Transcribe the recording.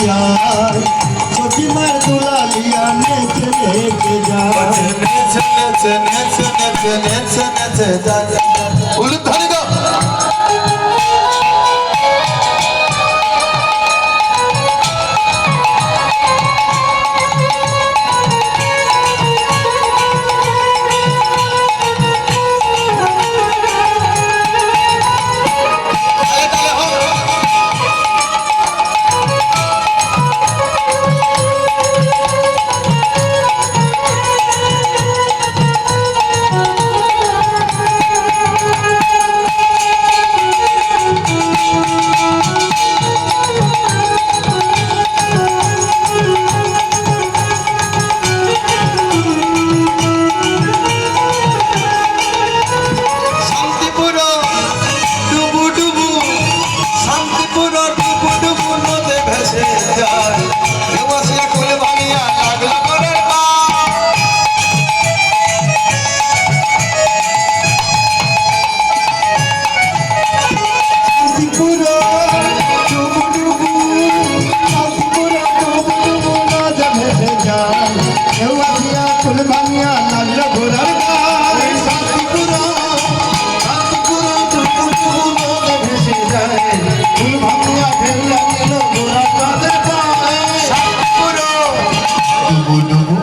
নদিয়ায় সচিমার দুলালিয়া মেচে মেচে যায় নেচে নেচে নেচে নেচে নেচে নেচে যা ডুবু ডুবু